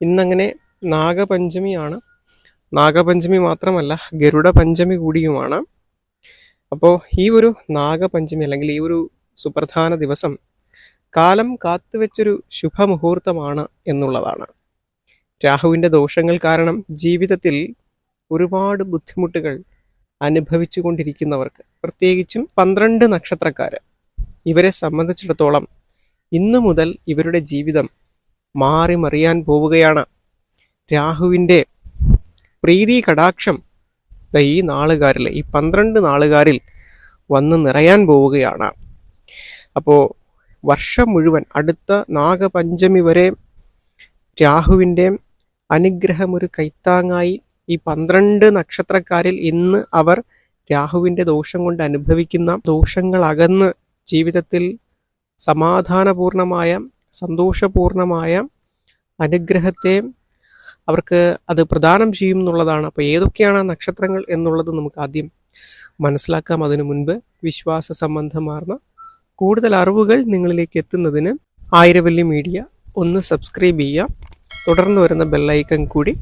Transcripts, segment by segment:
ഇന്നങ്ങനെ നാഗപഞ്ചമിയാണ്. നാഗപഞ്ചമി മാത്രമല്ല ഗരുഡ പഞ്ചമി കൂടിയുമാണ്. അപ്പോൾ ഈ ഒരു നാഗപഞ്ചമി അല്ലെങ്കിൽ ഈ ഒരു സുപ്രധാന ദിവസം കാലം കാത്തുവെച്ചൊരു ശുഭമുഹൂർത്തമാണ് എന്നുള്ളതാണ്. രാഹുവിന്റെ ദോഷങ്ങൾ കാരണം ജീവിതത്തിൽ ഒരുപാട് ബുദ്ധിമുട്ടുകൾ അനുഭവിച്ചു കൊണ്ടിരിക്കുന്നവർക്ക് പ്രത്യേകിച്ചും പന്ത്രണ്ട് നക്ഷത്രക്കാർ ഇവരെ സംബന്ധിച്ചിടത്തോളം ഇന്നു മുതൽ ഇവരുടെ ജീവിതം മാറി മറിയാൻ പോവുകയാണ്. രാഹുവിന്റെ പ്രീതി കടാക്ഷം ഈ നാളുകാരിൽ ഈ പന്ത്രണ്ട് നാളുകാരിൽ വന്ന് നിറയാൻ പോവുകയാണ്. അപ്പോൾ വർഷം മുഴുവൻ അടുത്ത നാഗപഞ്ചമി വരെ രാഹുവിന്റെ അനുഗ്രഹം ഒരു കൈത്താങ്ങായി ഈ പന്ത്രണ്ട് നക്ഷത്രക്കാരിൽ ഇന്ന് അവർ രാഹുവിന്റെ ദോഷം കൊണ്ട് അനുഭവിക്കുന്ന ദോഷങ്ങൾ അകന്ന് ജീവിതത്തിൽ സമാധാനപൂർണമായ സന്തോഷപൂർണമായ അനുഗ്രഹത്തെ അവർക്ക് അത് പ്രദാനം ചെയ്യും എന്നുള്ളതാണ്. അപ്പോൾ ഏതൊക്കെയാണ് നക്ഷത്രങ്ങൾ എന്നുള്ളത് നമുക്ക് ആദ്യം മനസ്സിലാക്കാം. അതിനു മുൻപ് വിശ്വാസ സംബന്ധമാർന്ന കൂടുതൽ അറിവുകൾ നിങ്ങളിലേക്ക് എത്തുന്നതിന് ആയിരവല്ലി മീഡിയ ഒന്ന് സബ്സ്ക്രൈബ് ചെയ്യുക. തുടർന്ന് വരുന്ന ബെല്ലൈക്കൺ കൂടി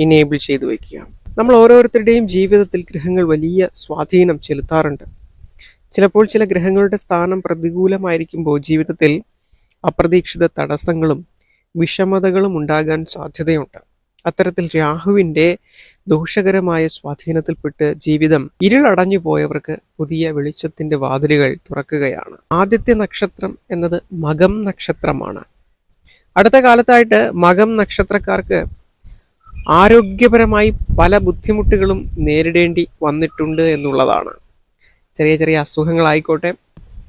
ഇനേബിൾ ചെയ്തു വയ്ക്കുക. നമ്മൾ ഓരോരുത്തരുടെയും ജീവിതത്തിൽ ഗ്രഹങ്ങൾ വലിയ സ്വാധീനം ചെലുത്താറുണ്ട്. ചിലപ്പോൾ ചില ഗ്രഹങ്ങളുടെ സ്ഥാനം പ്രതികൂലമായിരിക്കുമ്പോൾ ജീവിതത്തിൽ അപ്രതീക്ഷിത തടസ്സങ്ങളും വിഷമതകളും ഉണ്ടാകാൻ സാധ്യതയുണ്ട്. അത്തരത്തിൽ രാഹുവിന്റെ ദോഷകരമായ സ്വാധീനത്തിൽപ്പെട്ട് ജീവിതം ഇരുളടഞ്ഞു പോയവർക്ക് പുതിയ വെളിച്ചത്തിന്റെ വാതിലുകൾ തുറക്കുകയാണ്. ആദ്യത്തെ നക്ഷത്രം എന്നത് മകം നക്ഷത്രമാണ്. അടുത്ത കാലത്തായിട്ട് മകം നക്ഷത്രക്കാർക്ക് ആരോഗ്യപരമായി പല ബുദ്ധിമുട്ടുകളും നേരിടേണ്ടി വന്നിട്ടുണ്ട് എന്നുള്ളതാണ്. ചെറിയ ചെറിയ അസുഖങ്ങളായിക്കോട്ടെ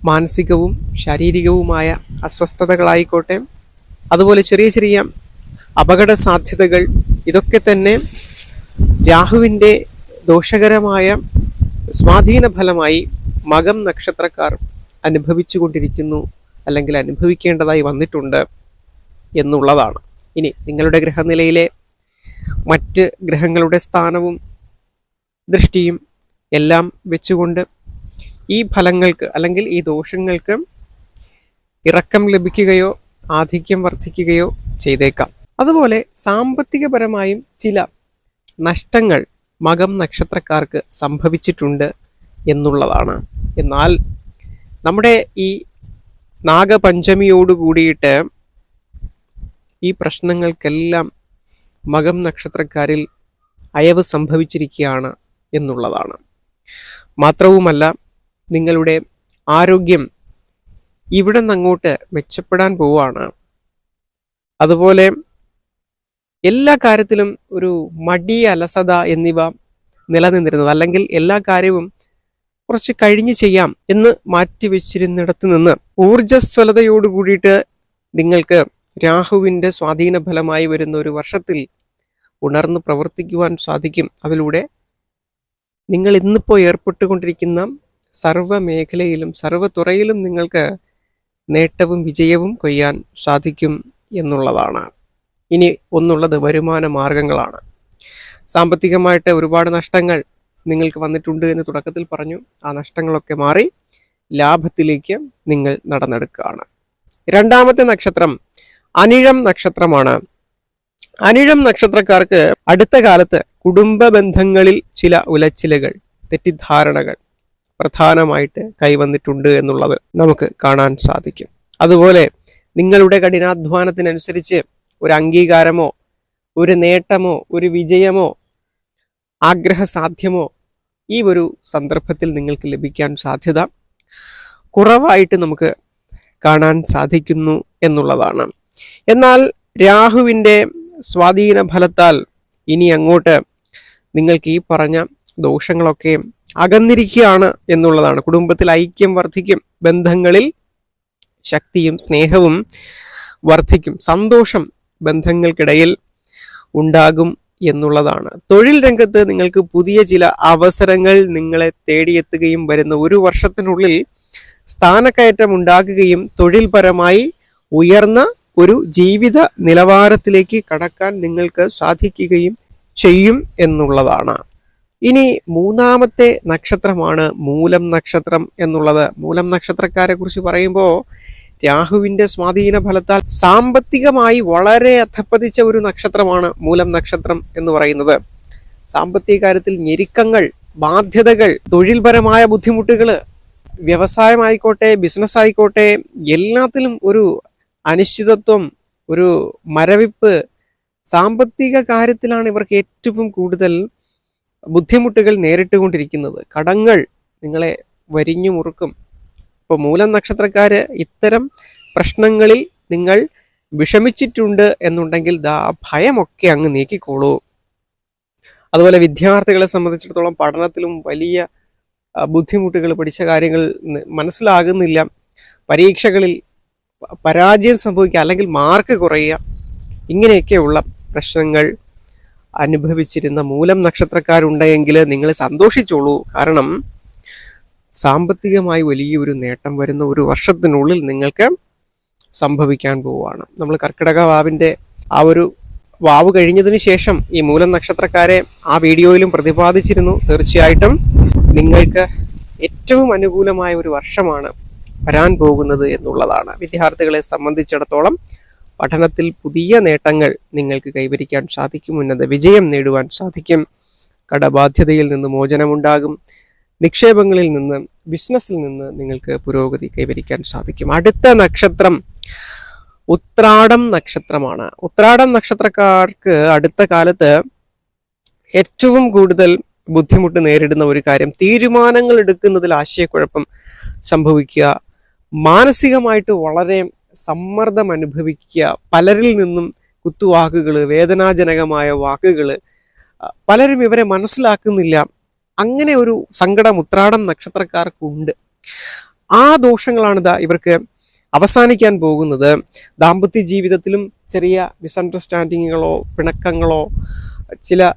മാനസികവും ശാരീരികവുമായ അസ്വസ്ഥതകളായിക്കോട്ടെ അതുപോലെ ചെറിയ ചെറിയ അപകട സാധ്യതകൾ ഇതൊക്കെ തന്നെ രാഹുവിന്റെ ദോഷകരമായ സ്വാധീന ഫലമായി മകം നക്ഷത്രക്കാർ അനുഭവിച്ചു കൊണ്ടിരിക്കുന്നു അല്ലെങ്കിൽ അനുഭവിക്കേണ്ടതായി വന്നിട്ടുണ്ട് എന്നുള്ളതാണ്. ഇനി നിങ്ങളുടെ ഗ്രഹനിലയിലെ മറ്റ് ഗ്രഹങ്ങളുടെ സ്ഥാനവും ദൃഷ്ടിയും എല്ലാം വെച്ചുകൊണ്ട് ഈ ഫലങ്ങൾക്ക് അല്ലെങ്കിൽ ഈ ദോഷങ്ങൾക്ക് ഇറക്കം ലഭിക്കുകയോ ആധിക്യം വർദ്ധിക്കുകയോ ചെയ്തേക്കാം. അതുപോലെ സാമ്പത്തികപരമായും ചില നഷ്ടങ്ങൾ മകം നക്ഷത്രക്കാർക്ക് സംഭവിച്ചിട്ടുണ്ട് എന്നുള്ളതാണ്. എന്നാൽ നമ്മുടെ ഈ നാഗപഞ്ചമിയോട് കൂടിയിട്ട് ഈ പ്രശ്നങ്ങൾക്കെല്ലാം മകം നക്ഷത്രക്കാരിൽ അയവ് സംഭവിച്ചിരിക്കുകയാണ് എന്നുള്ളതാണ്. മാത്രവുമല്ല നിങ്ങളുടെ ആരോഗ്യം ഇവിടെ നിന്നങ്ങോട്ട് മെച്ചപ്പെടാൻ പോവുകയാണ്. അതുപോലെ എല്ലാ കാര്യത്തിലും ഒരു മടി അലസത എന്നിവ നിലനിന്നിരുന്നത്. അല്ലെങ്കിൽ എല്ലാ കാര്യവും കുറച്ച് കഴിഞ്ഞ് ചെയ്യാം എന്ന് മാറ്റിവെച്ചിരുന്നിടത്ത് നിന്ന് ഊർജസ്വലതയോട് കൂടിയിട്ട് നിങ്ങൾക്ക് രാഹുവിന്റെ സ്വാധീന ഫലമായി വരുന്ന ഒരു വർഷത്തിൽ ഉണർന്ന് പ്രവർത്തിക്കുവാൻ സാധിക്കും. അതിലൂടെ നിങ്ങൾ ഇന്നിപ്പോൾ ഏർപ്പെട്ടുകൊണ്ടിരിക്കുന്ന സർവ മേഖലയിലും സർവതുറയിലും നിങ്ങൾക്ക് നേട്ടവും വിജയവും കൊയ്യാൻ സാധിക്കും എന്നുള്ളതാണ്. ഇനി ഒന്നുള്ളത് വരുമാന മാർഗങ്ങളാണ്. സാമ്പത്തികമായിട്ട് ഒരുപാട് നഷ്ടങ്ങൾ നിങ്ങൾക്ക് വന്നിട്ടുണ്ട് എന്ന് തുടക്കത്തിൽ പറഞ്ഞു. ആ നഷ്ടങ്ങളൊക്കെ മാറി ലാഭത്തിലേക്ക് നിങ്ങൾ നടന്നെടുക്കുകയാണ്. രണ്ടാമത്തെ നക്ഷത്രം അനിഴം നക്ഷത്രമാണ്. അനിഴം നക്ഷത്രക്കാർക്ക് അടുത്ത കാലത്ത് കുടുംബ ബന്ധങ്ങളിൽ ചില ഉലച്ചിലുകൾ തെറ്റിദ്ധാരണകൾ പ്രധാനമായിട്ട് കൈവന്നിട്ടുണ്ട് എന്നുള്ളത് നമുക്ക് കാണാൻ സാധിക്കും. അതുപോലെ നിങ്ങളുടെ കഠിനാധ്വാനത്തിനനുസരിച്ച് ഒരു അംഗീകാരമോ ഒരു നേട്ടമോ ഒരു വിജയമോ ആഗ്രഹസാധ്യമോ ഈ ഒരു സന്ദർഭത്തിൽ നിങ്ങൾക്ക് ലഭിക്കാൻ സാധ്യത കുറവായിട്ട് നമുക്ക് കാണാൻ സാധിക്കുന്നു എന്നുള്ളതാണ്. എന്നാൽ രാഹുവിന്റെ സ്വാധീന ഫലത്താൽ ഇനി അങ്ങോട്ട് നിങ്ങൾക്ക് ഈ പറഞ്ഞ ദോഷങ്ങളൊക്കെ അകന്നിരിക്കുകയാണ് എന്നുള്ളതാണ്. കുടുംബത്തിൽ ഐക്യം വർദ്ധിക്കും ബന്ധങ്ങളിൽ ശക്തിയും സ്നേഹവും വർദ്ധിക്കും സന്തോഷം ബന്ധങ്ങൾക്കിടയിൽ ഉണ്ടാകും എന്നുള്ളതാണ്. തൊഴിൽ രംഗത്ത് നിങ്ങൾക്ക് പുതിയ ചില അവസരങ്ങൾ നിങ്ങളെ തേടിയെത്തുകയും വരുന്ന ഒരു വർഷത്തിനുള്ളിൽ സ്ഥാനക്കയറ്റം ഉണ്ടാകുകയും തൊഴിൽപരമായി ഉയർന്ന ഒരു ജീവിത നിലവാരത്തിലേക്ക് കടക്കാൻ നിങ്ങൾക്ക് സാധിക്കുകയും ചെയ്യും എന്നുള്ളതാണ്. ഇനി മൂന്നാമത്തെ നക്ഷത്രമാണ് മൂലം നക്ഷത്രം എന്നുള്ളത്. മൂലം നക്ഷത്രക്കാരെ കുറിച്ച് പറയുമ്പോൾ രാഹുവിന്റെ സ്വാധീന ഫലത്താൽ സാമ്പത്തികമായി വളരെ അധപ്പതിച്ച ഒരു നക്ഷത്രമാണ് മൂലം നക്ഷത്രം എന്ന് പറയുന്നത്. സാമ്പത്തിക കാര്യത്തിൽ ഞെരുക്കങ്ങൾ ബാധ്യതകൾ തൊഴിൽപരമായ ബുദ്ധിമുട്ടുകൾ വ്യവസായമായിക്കോട്ടെ ബിസിനസ് ആയിക്കോട്ടെ എല്ലാത്തിലും ഒരു അനിശ്ചിതത്വം ഒരു മരവിപ്പ് സാമ്പത്തിക കാര്യത്തിലാണ് ഇവർക്ക് ഏറ്റവും കൂടുതൽ ബുദ്ധിമുട്ടുകൾ നേരിട്ടുകൊണ്ടിരിക്കുന്നത്. കടങ്ങൾ നിങ്ങളെ വരിഞ്ഞു മുറുക്കും. ഇപ്പോൾ മൂലം നക്ഷത്രക്കാര് ഇത്തരം പ്രശ്നങ്ങളിൽ നിങ്ങൾ വിഷമിച്ചിട്ടുണ്ട് എന്നുണ്ടെങ്കിൽ ദാ ഭയമൊക്കെ അങ്ങ് നീക്കിക്കോളൂ. അതുപോലെ വിദ്യാർത്ഥികളെ സംബന്ധിച്ചിടത്തോളം പഠനത്തിലും വലിയ ബുദ്ധിമുട്ടുകൾ പഠിച്ച കാര്യങ്ങൾ മനസ്സിലാകുന്നില്ല. പരീക്ഷകളിൽ പരാജയം സംഭവിക്കുക അല്ലെങ്കിൽ മാർക്ക് കുറയുക. ഇങ്ങനെയൊക്കെയുള്ള പ്രശ്നങ്ങൾ അനുഭവിച്ചിരുന്ന മൂലം നക്ഷത്രക്കാരുണ്ടെങ്കിൽ നിങ്ങൾ സന്തോഷിച്ചോളൂ. കാരണം സാമ്പത്തികമായി വലിയൊരു നേട്ടം വരുന്ന ഒരു വർഷത്തിനുള്ളിൽ നിങ്ങൾക്ക് സംഭവിക്കാൻ പോവുകയാണ്. നമ്മൾ കർക്കിടക വാവിന്റെ ആ ഒരു വാവ് കഴിഞ്ഞതിന് ശേഷം ഈ മൂലം നക്ഷത്രക്കാരെ ആ വീഡിയോയിലും പ്രതിപാദിച്ചിരുന്നു. തീർച്ചയായിട്ടും നിങ്ങൾക്ക് ഏറ്റവും അനുകൂലമായ ഒരു വർഷമാണ് വരാൻ പോകുന്നത് എന്നുള്ളതാണ്. വിദ്യാർത്ഥികളെ സംബന്ധിച്ചിടത്തോളം പഠനത്തിൽ പുതിയ നേട്ടങ്ങൾ നിങ്ങൾക്ക് കൈവരിക്കാൻ സാധിക്കും ഉന്നത വിജയം നേടുവാൻ സാധിക്കും. കടബാധ്യതയിൽ നിന്ന് മോചനമുണ്ടാകും. നിക്ഷേപങ്ങളിൽ നിന്ന് ബിസിനസ്സിൽ നിന്ന് നിങ്ങൾക്ക് പുരോഗതി കൈവരിക്കാൻ സാധിക്കും. അടുത്ത നക്ഷത്രം ഉത്രാടം നക്ഷത്രമാണ്. ഉത്രാടം നക്ഷത്രക്കാർക്ക് അടുത്ത കാലത്ത് ഏറ്റവും കൂടുതൽ ബുദ്ധിമുട്ട് നേരിടുന്ന ഒരു കാര്യം തീരുമാനങ്ങൾ എടുക്കുന്നതിൽ ആശയക്കുഴപ്പം സംഭവിക്കുക. മാനസികമായിട്ട് വളരെ സമ്മർദ്ദം അനുഭവിക്കുക പലരിൽ നിന്നും കുത്തുവാക്കുകൾ വേദനാജനകമായ വാക്കുകൾ പലരും ഇവരെ മനസ്സിലാക്കുന്നില്ല. അങ്ങനെ ഒരു സങ്കടം ഉത്രാടം നക്ഷത്രക്കാർക്കുണ്ട്. ആ ദോഷങ്ങളാണ് ഇവർക്ക് അവസാനിക്കാൻ പോകുന്നത്. ദാമ്പത്യ ജീവിതത്തിലും ചെറിയ മിസ്അണ്ടർസ്റ്റാൻഡിങ്ങുകളോ പിണക്കങ്ങളോ ചില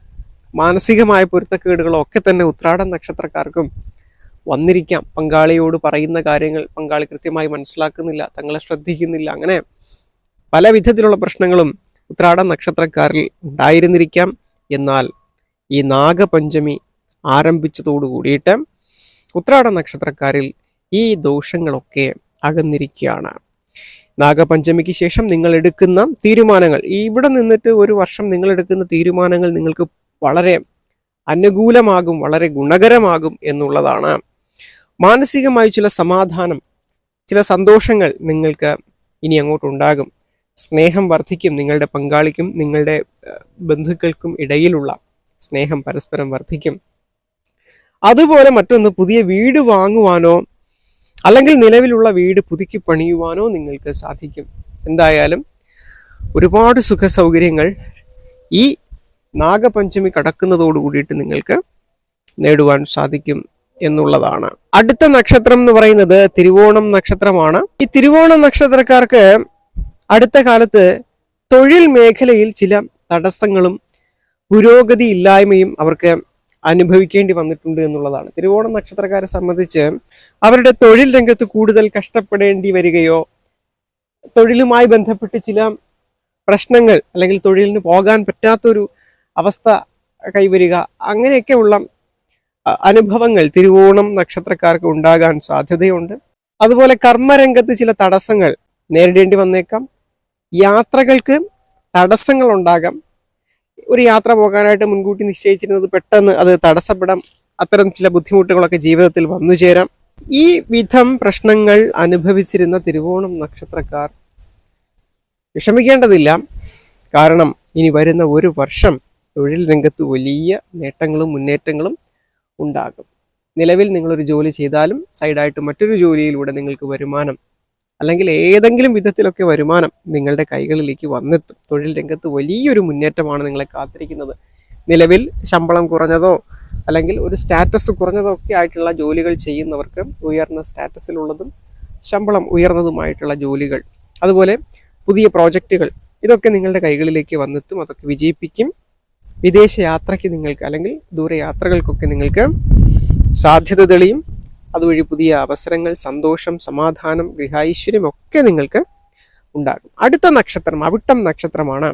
മാനസികമായ പൊരുത്തക്കേടുകളോ ഒക്കെ തന്നെ ഉത്രാടം നക്ഷത്രക്കാർക്കും വന്നിരിക്കാം. പങ്കാളിയോട് പറയുന്ന കാര്യങ്ങൾ പങ്കാളി കൃത്യമായി മനസ്സിലാക്കുന്നില്ല തങ്ങളെ ശ്രദ്ധിക്കുന്നില്ല. അങ്ങനെ പല വിധത്തിലുള്ള പ്രശ്നങ്ങളും ഉത്രാട നക്ഷത്രക്കാരിൽ ഉണ്ടായിരുന്നിരിക്കാം. എന്നാൽ ഈ നാഗപഞ്ചമി ആരംഭിച്ചതോടു കൂടിയിട്ട് ഉത്രാട നക്ഷത്രക്കാരിൽ ഈ ദോഷങ്ങളൊക്കെ അകന്നിരിക്കുകയാണ്. നാഗപഞ്ചമിക്ക് ശേഷം നിങ്ങൾ എടുക്കുന്ന തീരുമാനങ്ങൾ ഇവിടെ നിന്നിട്ട് ഒരു വർഷം നിങ്ങൾ എടുക്കുന്ന തീരുമാനങ്ങൾ നിങ്ങൾക്ക് വളരെ അനുകൂലമാകും വളരെ ഗുണകരമാകും എന്നുള്ളതാണ് മാനസികമായി ചില സമാധാനം ചില സന്തോഷങ്ങൾ നിങ്ങൾക്ക് ഇനി അങ്ങോട്ടുണ്ടാകും സ്നേഹം വർദ്ധിക്കും നിങ്ങളുടെ പങ്കാളിക്കും നിങ്ങളുടെ ബന്ധുക്കൾക്കും ഇടയിലുള്ള സ്നേഹം പരസ്പരം വർദ്ധിക്കും അതുപോലെ മറ്റൊന്ന് പുതിയ വീട് വാങ്ങുവാനോ അല്ലെങ്കിൽ നിലവിലുള്ള വീട് പുതുക്കി പണിയുവാനോ നിങ്ങൾക്ക് സാധിക്കും. എന്തായാലും ഒരുപാട് സുഖ സൗകര്യങ്ങൾ ഈ നാഗപഞ്ചമി കടക്കുന്നതോട് കൂടിയിട്ട് നിങ്ങൾക്ക് നേടുവാൻ സാധിക്കും. എന്നുള്ളതാണ്. അടുത്ത നക്ഷത്രം എന്ന് പറയുന്നത് തിരുവോണം നക്ഷത്രമാണ്. ഈ തിരുവോണം നക്ഷത്രക്കാർക്ക് അടുത്ത കാലത്ത് തൊഴിൽ മേഖലയിൽ ചില തടസ്സങ്ങളും പുരോഗതി ഇല്ലായ്മയും അവർക്ക് അനുഭവിക്കേണ്ടി വന്നിട്ടുണ്ട് എന്നുള്ളതാണ്. തിരുവോണം നക്ഷത്രക്കാരെ സംബന്ധിച്ച് അവരുടെ തൊഴിൽ രംഗത്ത് കൂടുതൽ കഷ്ടപ്പെടേണ്ടി വരികയോ തൊഴിലുമായി ബന്ധപ്പെട്ട് ചില പ്രശ്നങ്ങൾ അല്ലെങ്കിൽ തൊഴിലിന് പോകാൻ പറ്റാത്തൊരു അവസ്ഥ കൈവരിക അങ്ങനെയൊക്കെയുള്ള അനുഭവങ്ങൾ തിരുവോണം നക്ഷത്രക്കാർക്ക് ഉണ്ടാകാൻ സാധ്യതയുണ്ട്. അതുപോലെ കർമ്മരംഗത്ത് ചില തടസ്സങ്ങൾ നേരിടേണ്ടി വന്നേക്കാം. യാത്രകൾക്ക് തടസ്സങ്ങൾ ഉണ്ടാകാം. ഒരു യാത്ര പോകാനായിട്ട് മുൻകൂട്ടി നിശ്ചയിച്ചിരുന്നത് പെട്ടെന്ന് അത് തടസ്സപ്പെടാം. അത്തരം ചില ബുദ്ധിമുട്ടുകളൊക്കെ ജീവിതത്തിൽ വന്നു ചേരാം. ഈ വിധം പ്രശ്നങ്ങൾ അനുഭവിച്ചിരുന്ന തിരുവോണം നക്ഷത്രക്കാർ വിഷമിക്കേണ്ടതില്ല. കാരണം ഇനി വരുന്ന ഒരു വർഷം തൊഴിൽ രംഗത്ത് വലിയ നേട്ടങ്ങളും മുന്നേറ്റങ്ങളും ഉണ്ടാകും. നിലവിൽ നിങ്ങളൊരു ജോലി ചെയ്താലും സൈഡായിട്ട് മറ്റൊരു ജോലിയിലൂടെ നിങ്ങൾക്ക് വരുമാനം അല്ലെങ്കിൽ ഏതെങ്കിലും വിധത്തിലൊക്കെ വരുമാനം നിങ്ങളുടെ കൈകളിലേക്ക് വന്നെത്തും. തൊഴിൽ രംഗത്ത് വലിയൊരു മുന്നേറ്റമാണ് നിങ്ങളെ കാത്തിരിക്കുന്നത്. നിലവിൽ ശമ്പളം കുറഞ്ഞതോ അല്ലെങ്കിൽ ഒരു സ്റ്റാറ്റസ് കുറഞ്ഞതോ ഒക്കെ ആയിട്ടുള്ള ജോലികൾ ചെയ്യുന്നവർക്ക് ഉയർന്ന സ്റ്റാറ്റസിലുള്ളതും ശമ്പളം ഉയർന്നതുമായിട്ടുള്ള ജോലികൾ അതുപോലെ പുതിയ പ്രോജക്റ്റുകൾ ഇതൊക്കെ നിങ്ങളുടെ കൈകളിലേക്ക് വന്നെത്തും. അതൊക്കെ വിജയിപ്പിക്കും. വിദേശ യാത്രയ്ക്ക് നിങ്ങൾക്ക് അല്ലെങ്കിൽ ദൂരയാത്രകൾക്കൊക്കെ നിങ്ങൾക്ക് സാധ്യത തെളിയും അതുവഴി പുതിയ അവസരങ്ങൾ സന്തോഷം സമാധാനം ഗൃഹാഐശ്വര്യം ഒക്കെ നിങ്ങൾക്ക് ഉണ്ടാകും. അടുത്ത നക്ഷത്രം അവിട്ടം നക്ഷത്രമാണ്.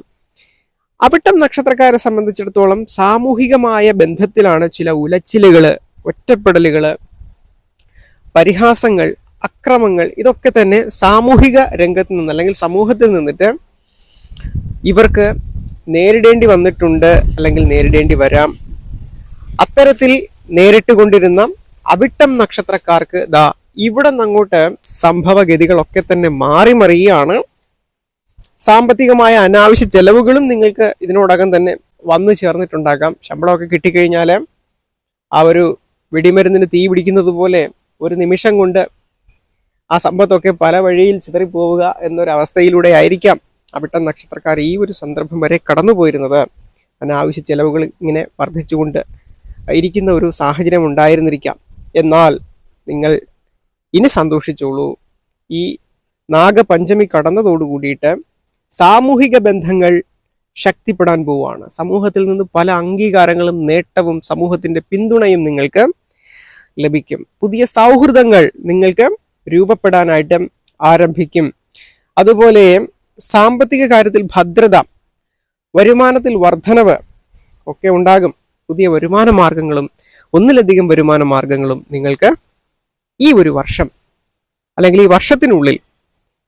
അവിട്ടം നക്ഷത്രക്കാരെ സംബന്ധിച്ചിടത്തോളം സാമൂഹികമായ ബന്ധത്തിലാണ് ചില ഉലച്ചിലുകൾ ഒറ്റപ്പെടലുകൾ പരിഹാസങ്ങൾ അക്രമങ്ങൾ ഇതൊക്കെ തന്നെ സാമൂഹിക രംഗത്ത് നിന്ന് അല്ലെങ്കിൽ സമൂഹത്തിൽ നിന്നിട്ട് ഇവർക്ക് നേരിടേണ്ടി വന്നിട്ടുണ്ട് അല്ലെങ്കിൽ നേരിടേണ്ടി വരാം. അത്തരത്തിൽ നേരിട്ട് കൊണ്ടിരുന്ന അവിട്ടം നക്ഷത്രക്കാർക്ക് ദാ ഇവിടെ നിന്നങ്ങോട്ട് സംഭവഗതികളൊക്കെ തന്നെ മാറി മറിയുകയാണ്. സാമ്പത്തികമായ അനാവശ്യ ചെലവുകളും നിങ്ങൾക്ക് ഇതിനോടകം തന്നെ വന്നു ചേർന്നിട്ടുണ്ടാകാം. ശമ്പളമൊക്കെ കിട്ടിക്കഴിഞ്ഞാൽ ആ ഒരു വെടിമരുന്നിന് തീ പിടിക്കുന്നത് പോലെ ഒരു നിമിഷം കൊണ്ട് ആ സമ്പത്തൊക്കെ പല വഴിയിൽ ചിതറിപ്പോവുക എന്നൊരവസ്ഥയിലൂടെ ആയിരിക്കാം. അവിട്ടം നക്ഷത്രക്കാർ ഈ ഒരു സന്ദർഭം വരെ കടന്നുപോയിരുന്നത് അനാവശ്യ ചെലവുകൾ ഇങ്ങനെ വർദ്ധിച്ചുകൊണ്ട് ഇരിക്കുന്ന ഒരു സാഹചര്യം ഉണ്ടായിരുന്നിരിക്കാം. എന്നാൽ നിങ്ങൾ ഇനി സന്തോഷിച്ചോളൂ. ഈ നാഗപഞ്ചമി കടന്നതോടു കൂടിയിട്ട് സാമൂഹിക ബന്ധങ്ങൾ ശക്തിപ്പെടാൻ പോവുകയാണ്. സമൂഹത്തിൽ നിന്ന് പല അംഗീകാരങ്ങളും നേട്ടവും സമൂഹത്തിന്റെ പിന്തുണയും നിങ്ങൾക്ക് ലഭിക്കും. പുതിയ സൗഹൃദങ്ങൾ നിങ്ങൾക്ക് രൂപപ്പെടാനായിട്ട് ആരംഭിക്കും. അതുപോലെ സാമ്പത്തിക കാര്യത്തിൽ ഭദ്രത വരുമാനത്തിൽ വർധനവ് ഒക്കെ ഉണ്ടാകും. പുതിയ വരുമാന മാർഗങ്ങളും ഒന്നിലധികം വരുമാന മാർഗങ്ങളും നിങ്ങൾക്ക് ഈ ഒരു വർഷം അല്ലെങ്കിൽ ഈ വർഷത്തിനുള്ളിൽ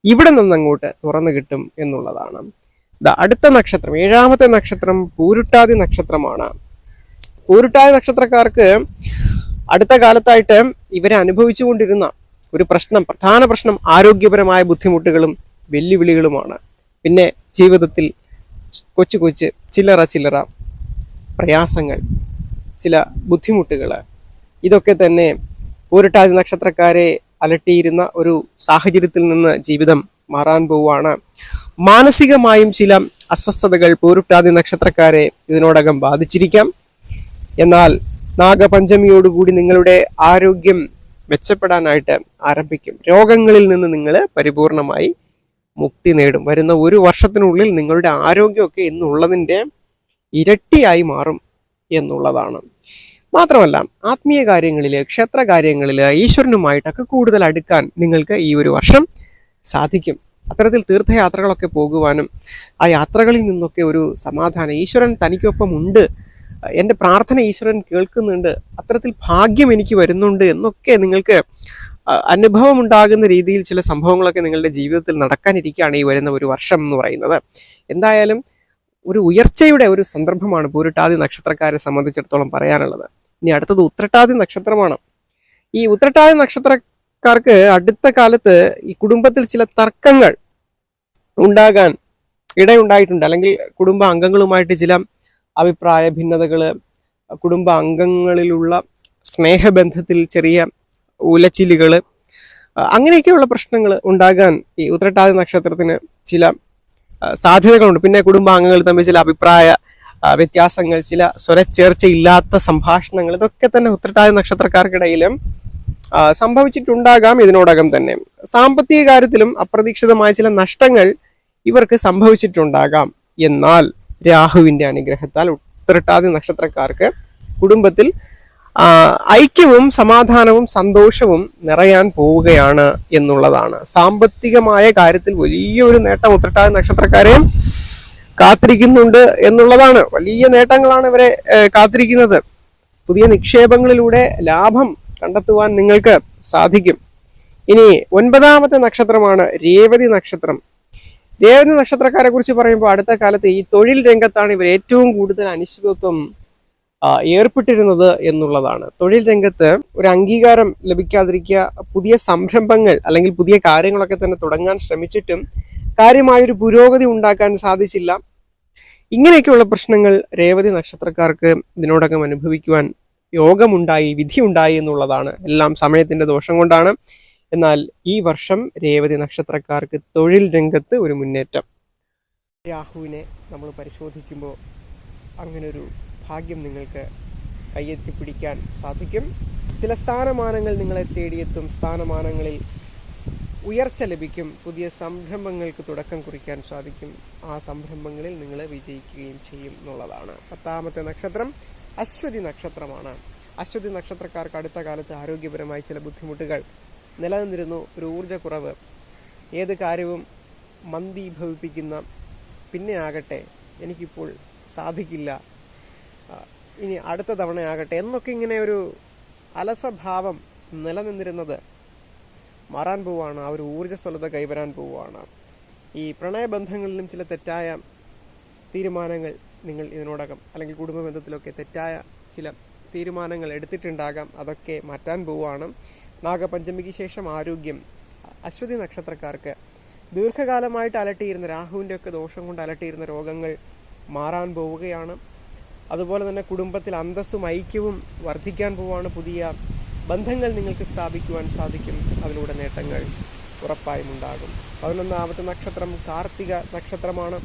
ഇവിടെ നിന്നങ്ങോട്ട് തുറന്നു കിട്ടും എന്നുള്ളതാണ്. അടുത്ത നക്ഷത്രം ഏഴാമത്തെ നക്ഷത്രം പൂരുട്ടാതി നക്ഷത്രമാണ്. പൂരുട്ടാതി നക്ഷത്രക്കാർക്ക് അടുത്ത കാലത്തായിട്ട് ഇവരെ അനുഭവിച്ചുകൊണ്ടിരുന്ന ഒരു പ്രശ്നം പ്രധാന പ്രശ്നം ആരോഗ്യപരമായ ബുദ്ധിമുട്ടുകളും വെല്ലുവിളികളുമാണ്. പിന്നെ ജീവിതത്തിൽ കൊച്ചു കൊച്ചു ചില്ലറ ചില്ലറ പ്രയാസങ്ങൾ ചില ബുദ്ധിമുട്ടുകൾ ഇതൊക്കെ തന്നെ പൂരട്ടാതി നക്ഷത്രക്കാരെ അലട്ടിയിരുന്ന ഒരു സാഹചര്യത്തിൽ നിന്ന് ജീവിതം മാറാൻ പോവുകയാണ്. മാനസികമായും ചില അസ്വസ്ഥതകൾ പൂരുട്ടാതി നക്ഷത്രക്കാരെ ഇതിനോടകം ബാധിച്ചിരിക്കാം. എന്നാൽ നാഗപഞ്ചമിയോടുകൂടി നിങ്ങളുടെ ആരോഗ്യം മെച്ചപ്പെടാനായിട്ട് ആരംഭിക്കും. രോഗങ്ങളിൽ നിന്ന് നിങ്ങൾ പരിപൂർണമായി മുക്തി നേടും. വരുന്ന ഒരു വർഷത്തിനുള്ളിൽ നിങ്ങളുടെ ആരോഗ്യമൊക്കെ ഇന്നുള്ളതിന്റെ ഇരട്ടിയായി മാറും എന്നുള്ളതാണ്. മാത്രമല്ല ആത്മീയ കാര്യങ്ങളിൽ ക്ഷേത്ര കാര്യങ്ങളിൽ ഈശ്വരനുമായിട്ടൊക്കെ കൂടുതൽ അടുക്കാൻ നിങ്ങൾക്ക് ഈ ഒരു വർഷം സാധിക്കും. അത്തരത്തിൽ തീർത്ഥയാത്രകളൊക്കെ പോകുവാനും ആ യാത്രകളിൽ നിന്നൊക്കെ ഒരു സമാധാനം ഈശ്വരൻ തനിക്കൊപ്പം ഉണ്ട് എന്റെ പ്രാർത്ഥന ഈശ്വരൻ കേൾക്കുന്നുണ്ട് അത്തരത്തിൽ ഭാഗ്യം എനിക്ക് വരുന്നുണ്ട് എന്നൊക്കെ നിങ്ങൾക്ക് അനുഭവം ഉണ്ടാകുന്ന രീതിയിൽ ചില സംഭവങ്ങളൊക്കെ നിങ്ങളുടെ ജീവിതത്തിൽ നടക്കാനിരിക്കുകയാണ് ഈ വരുന്ന ഒരു വർഷം എന്ന് പറയുന്നത്. എന്തായാലും ഒരു ഉയർച്ചയുടെ ഒരു സന്ദർഭമാണ് പൂരിട്ടാതി നക്ഷത്രക്കാരെ സംബന്ധിച്ചിടത്തോളം പറയാനുള്ളത്. ഇനി അടുത്തത് ഉത്രട്ടാതി നക്ഷത്രമാണ്. ഈ ഉത്രട്ടാതി നക്ഷത്രക്കാർക്ക് അടുത്ത കാലത്ത് ഈ കുടുംബത്തിൽ ചില തർക്കങ്ങൾ ഉണ്ടാകാൻ ഇടയുണ്ടായിട്ടുണ്ട്. അല്ലെങ്കിൽ കുടുംബ അംഗങ്ങളുമായിട്ട് ചില അഭിപ്രായ ഭിന്നതകൾ കുടുംബ അംഗങ്ങളിലുള്ള സ്നേഹബന്ധത്തിൽ ചെറിയ ഉലച്ചിലുകൾ അങ്ങനെയൊക്കെയുള്ള പ്രശ്നങ്ങൾ ഉണ്ടാകാൻ ഈ ഉത്രട്ടാതി നക്ഷത്രത്തിന് ചില സാധ്യതകളുണ്ട്. പിന്നെ കുടുംബാംഗങ്ങൾ തമ്മിൽ ചില അഭിപ്രായ വ്യത്യാസങ്ങൾ ചില സ്വരച്ചേർച്ചയില്ലാത്ത സംഭാഷണങ്ങൾ ഇതൊക്കെ തന്നെ ഉത്രട്ടാതി നക്ഷത്രക്കാർക്കിടയിലും സംഭവിച്ചിട്ടുണ്ടാകാം ഇതിനോടകം തന്നെ. സാമ്പത്തിക കാര്യത്തിലും അപ്രതീക്ഷിതമായ ചില നഷ്ടങ്ങൾ ഇവർക്ക് സംഭവിച്ചിട്ടുണ്ടാകാം. എന്നാൽ രാഹുവിന്റെ അനുഗ്രഹത്താൽ ഉത്രട്ടാതി നക്ഷത്രക്കാർക്ക് കുടുംബത്തിൽ ഐക്യവും സമാധാനവും സന്തോഷവും നിറയാൻ പോവുകയാണ് എന്നുള്ളതാണ്. സാമ്പത്തികമായ കാര്യത്തിൽ വലിയൊരു നേട്ടം ഉത്രട്ടായ നക്ഷത്രക്കാരെ കാത്തിരിക്കുന്നുണ്ട് എന്നുള്ളതാണ്. വലിയ നേട്ടങ്ങളാണ് ഇവരെ കാത്തിരിക്കുന്നത്. പുതിയ നിക്ഷേപങ്ങളിലൂടെ ലാഭം കണ്ടെത്തുവാൻ നിങ്ങൾക്ക് സാധിക്കും. ഇനി ഒൻപതാമത്തെ നക്ഷത്രമാണ് രേവതി നക്ഷത്രം. രേവതി നക്ഷത്രക്കാരെ കുറിച്ച് പറയുമ്പോൾ അടുത്ത കാലത്ത് ഈ തൊഴിൽ രംഗത്താണ് ഇവർ ഏറ്റവും കൂടുതൽ അനിശ്ചിതത്വം ഏർപ്പെട്ടിരുന്നത് എന്നുള്ളതാണ്. തൊഴിൽ രംഗത്ത് ഒരു അംഗീകാരം ലഭിക്കാതിരിക്കുക പുതിയ സംരംഭങ്ങൾ അല്ലെങ്കിൽ പുതിയ കാര്യങ്ങളൊക്കെ തന്നെ തുടങ്ങാൻ ശ്രമിച്ചിട്ടും കാര്യമായൊരു പുരോഗതി ഉണ്ടാക്കാൻ സാധിച്ചില്ല. ഇങ്ങനെയൊക്കെയുള്ള പ്രശ്നങ്ങൾ രേവതി നക്ഷത്രക്കാർക്ക് ഇതിനോടകം അനുഭവിക്കുവാൻ യോഗമുണ്ടായി വിധിയുണ്ടായി എന്നുള്ളതാണ്. എല്ലാം സമയത്തിന്റെ ദോഷം കൊണ്ടാണ്. എന്നാൽ ഈ വർഷം രേവതി നക്ഷത്രക്കാർക്ക് തൊഴിൽ രംഗത്ത് ഒരു മുന്നേറ്റം. രാഹുവിനെ നമ്മൾ പരിശോധിക്കുമ്പോൾ അങ്ങനൊരു ഭാഗ്യം നിങ്ങൾക്ക് കയ്യെത്തി പിടിക്കാൻ സാധിക്കും. ചില സ്ഥാനമാനങ്ങൾ നിങ്ങളെ തേടിയെത്തും. സ്ഥാനമാനങ്ങളിൽ ഉയർച്ച ലഭിക്കും. പുതിയ സംരംഭങ്ങൾക്ക് തുടക്കം കുറിക്കാൻ സാധിക്കും. ആ സംരംഭങ്ങളിൽ നിങ്ങൾ വിജയിക്കുകയും ചെയ്യും എന്നുള്ളതാണ്. പത്താമത്തെ നക്ഷത്രം അശ്വതി നക്ഷത്രമാണ്. അശ്വതി നക്ഷത്രക്കാർക്ക് അടുത്ത കാലത്ത് ആരോഗ്യപരമായി ചില ബുദ്ധിമുട്ടുകൾ നിലനിന്നിരുന്നു. ഒരു ഊർജക്കുറവ് ഏത് കാര്യവും മന്ദീഭവിപ്പിക്കുന്ന പിന്നെ ആകട്ടെ എനിക്കിപ്പോൾ സാധിക്കില്ല. ഇനി അടുത്ത തവണയാകട്ടെ എന്നൊക്കെ ഇങ്ങനെ ഒരു അലസഭാവം നിലനിന്നിരുന്നത്. മാറാൻ പോവുകയാണ് ആ ഒരു ഊർജസ്വലത കൈവരാൻ പോവുകയാണ് ഈ പ്രണയബന്ധങ്ങളിലും ചില തെറ്റായ തീരുമാനങ്ങൾ നിങ്ങൾ ഇതിനോടകം അല്ലെങ്കിൽ കുടുംബ ബന്ധത്തിലൊക്കെ തെറ്റായ ചില തീരുമാനങ്ങൾ എടുത്തിട്ടുണ്ടാകാം അതൊക്കെ മാറ്റാൻ പോവുകയാണ് നാഗപഞ്ചമിക്ക് ശേഷം ആരോഗ്യം അശ്വതി നക്ഷത്രക്കാർക്ക് ദീർഘകാലമായിട്ട് അലട്ടിയിരുന്ന രാഹുവിന്റെ ഒക്കെ ദോഷം കൊണ്ട് അലട്ടിയിരുന്ന രോഗങ്ങൾ മാറാൻ പോവുകയാണ്. അതുപോലെ തന്നെ കുടുംബത്തിൽ അന്തസ്സും ഐക്യവും വർദ്ധിക്കാൻ പോവാണ് പുതിയ ബന്ധങ്ങൾ നിങ്ങൾക്ക് സ്ഥാപിക്കുവാൻ സാധിക്കും. അതിലൂടെ നേട്ടങ്ങൾ ഉറപ്പായും ഉണ്ടാകും. പതിനൊന്നാമത്തെ നക്ഷത്രം കാർത്തിക നക്ഷത്രമാണ്.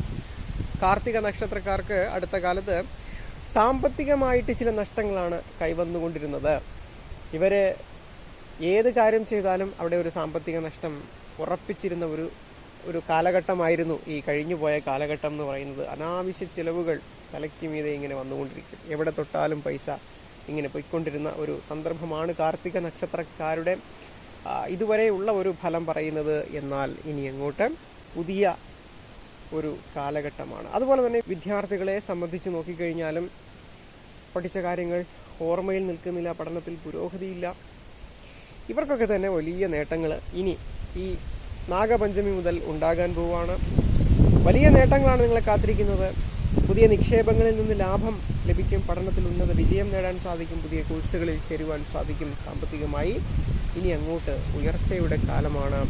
കാർത്തിക നക്ഷത്രക്കാർക്ക് അടുത്ത കാലത്ത് സാമ്പത്തികമായിട്ട് ചില നഷ്ടങ്ങളാണ് കൈവന്നുകൊണ്ടിരുന്നത്. ഇവർ ഏത് കാര്യം ചെയ്താലും അവിടെ ഒരു സാമ്പത്തിക നഷ്ടം ഉറപ്പിച്ചിരുന്ന ഒരു ഒരു കാലഘട്ടമായിരുന്നു ഈ കഴിഞ്ഞുപോയ കാലഘട്ടം എന്ന് പറയുന്നത്. അനാവശ്യ ചിലവുകൾ തലയ്ക്ക് മീതെ ഇങ്ങനെ വന്നുകൊണ്ടിരിക്കും. എവിടെ തൊട്ടാലും പൈസ ഇങ്ങനെ പോയിക്കൊണ്ടിരുന്ന ഒരു സന്ദർഭമാണ് കാർത്തിക നക്ഷത്രക്കാരുടെ ഇതുവരെയുള്ള ഒരു ഫലം പറയുന്നത്. എന്നാൽ ഇനി എങ്ങോട്ട് പുതിയ ഒരു കാലഘട്ടമാണ്. അതുപോലെ തന്നെ വിദ്യാർത്ഥികളെ സംബന്ധിച്ച് നോക്കിക്കഴിഞ്ഞാലും പഠിച്ച കാര്യങ്ങൾ ഓർമ്മയിൽ നിൽക്കുന്നില്ല പഠനത്തിൽ പുരോഗതിയില്ല. ഇവർക്കൊക്കെ തന്നെ വലിയ നേട്ടങ്ങൾ ഇനി ഈ നാഗപഞ്ചമി മുതൽ ഉണ്ടാകാൻ പോവുകയാണ് വലിയ നേട്ടങ്ങളാണ് നിങ്ങളെ കാത്തിരിക്കുന്നത്. പുതിയ നിക്ഷേപങ്ങളിൽ നിന്ന് ലാഭം ലഭിക്കും. പഠനത്തിൽ ഉന്നത വിജയം നേടാൻ സാധിക്കും. പുതിയ കോഴ്സുകളിൽ ചേരുവാൻ സാധിക്കും സാമ്പത്തികമായി. ഇനി അങ്ങോട്ട് ഉയർച്ചയുടെ കാലമാണ്.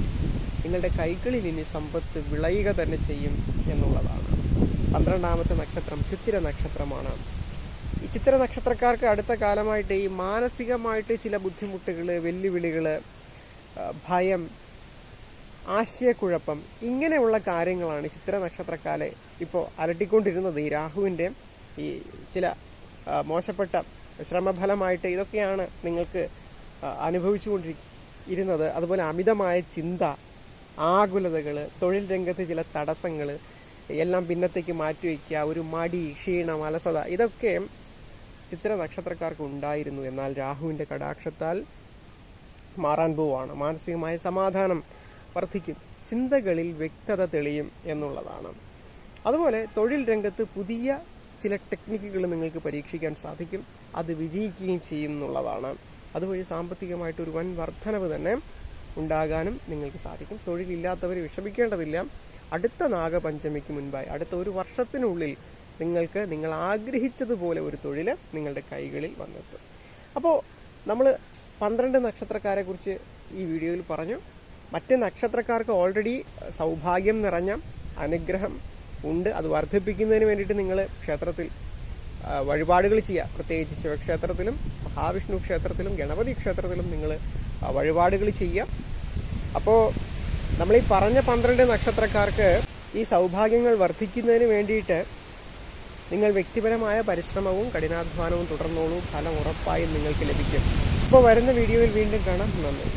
നിങ്ങളുടെ കൈകളിൽ ഇനി സമ്പത്ത് വിളയുക തന്നെ ചെയ്യും എന്നുള്ളതാണ്. പന്ത്രണ്ടാമത്തെ നക്ഷത്രം ചിത്തിര നക്ഷത്രമാണ്. ഈ ചിത്ര നക്ഷത്രക്കാർക്ക് അടുത്ത കാലമായിട്ട് ഈ മാനസികമായിട്ട് ചില ബുദ്ധിമുട്ടുകൾ വെല്ലുവിളികൾ ഭയം ആശയക്കുഴപ്പം. ഇങ്ങനെയുള്ള കാര്യങ്ങളാണ് ചിത്ര നക്ഷത്രക്കാരെ ഇപ്പോൾ അലട്ടിക്കൊണ്ടിരുന്നത്. ഈ രാഹുവിന്റെ ഈ ചില മോശപ്പെട്ട ശ്രമഫലമായിട്ട് ഇതൊക്കെയാണ് നിങ്ങൾക്ക് അനുഭവിച്ചു അനുഭവിച്ചുകൊണ്ടിരുന്നത് അതുപോലെ അമിതമായ ചിന്ത ആകുലതകൾ തൊഴിൽ രംഗത്ത് ചില തടസ്സങ്ങൾ എല്ലാം പിന്നത്തേക്ക് മാറ്റിവെക്കുക ഒരു മടി ക്ഷീണം അലസത ഇതൊക്കെ ചിത്ര നക്ഷത്രക്കാർക്ക് ഉണ്ടായിരുന്നു. എന്നാൽ രാഹുവിന്റെ കടാക്ഷത്താൽ മാറാൻ പോവാണ് മാനസികമായ സമാധാനം വർദ്ധിക്കും. ചിന്തകളിൽ വ്യക്തത തെളിയും എന്നുള്ളതാണ്. അതുപോലെ തൊഴിൽ രംഗത്ത് പുതിയ ചില ടെക്നിക്കുകൾ നിങ്ങൾക്ക് പരീക്ഷിക്കാൻ സാധിക്കും. അത് വിജയിക്കുകയും ചെയ്യും എന്നുള്ളതാണ്. അതുവഴി സാമ്പത്തികമായിട്ട് ഒരു വൻ വർധനവ് തന്നെ ഉണ്ടാകാനും നിങ്ങൾക്ക് സാധിക്കും. തൊഴിലില്ലാത്തവർ വിഷമിക്കേണ്ടതില്ല. അടുത്ത നാഗപഞ്ചമിക്ക് മുൻപായി അടുത്ത ഒരു വർഷത്തിനുള്ളിൽ നിങ്ങൾക്ക് നിങ്ങൾ ആഗ്രഹിച്ചതുപോലെ ഒരു തൊഴിൽ നിങ്ങളുടെ കൈകളിൽ വന്നെത്തും. അപ്പോൾ നമ്മൾ പന്ത്രണ്ട് നക്ഷത്രക്കാരെ കുറിച്ച് ഈ വീഡിയോയിൽ പറഞ്ഞു. മറ്റ് നക്ഷത്രക്കാർക്ക് ഓൾറെഡി സൗഭാഗ്യം നിറഞ്ഞ അനുഗ്രഹം ഉണ്ട്. അത് വർദ്ധിപ്പിക്കുന്നതിന് വേണ്ടിയിട്ട് നിങ്ങൾ ക്ഷേത്രത്തിൽ വഴിപാടുകൾ ചെയ്യുക. പ്രത്യേകിച്ച് ശിവക്ഷേത്രത്തിലും മഹാവിഷ്ണു ക്ഷേത്രത്തിലും ഗണപതി ക്ഷേത്രത്തിലും നിങ്ങൾ വഴിപാടുകൾ ചെയ്യുക. അപ്പോൾ നമ്മൾ ഈ പറഞ്ഞ പന്ത്രണ്ട് നക്ഷത്രക്കാർക്ക് ഈ സൗഭാഗ്യങ്ങൾ വർദ്ധിക്കുന്നതിന് വേണ്ടിയിട്ട് നിങ്ങൾ വ്യക്തിപരമായ പരിശ്രമവും കഠിനാധ്വാനവും തുടർന്നോളൂ. ഫലം ഉറപ്പായും നിങ്ങൾക്ക് ലഭിക്കും. അപ്പോൾ വരുന്ന വീഡിയോയിൽ വീണ്ടും കാണാം. നന്ദി.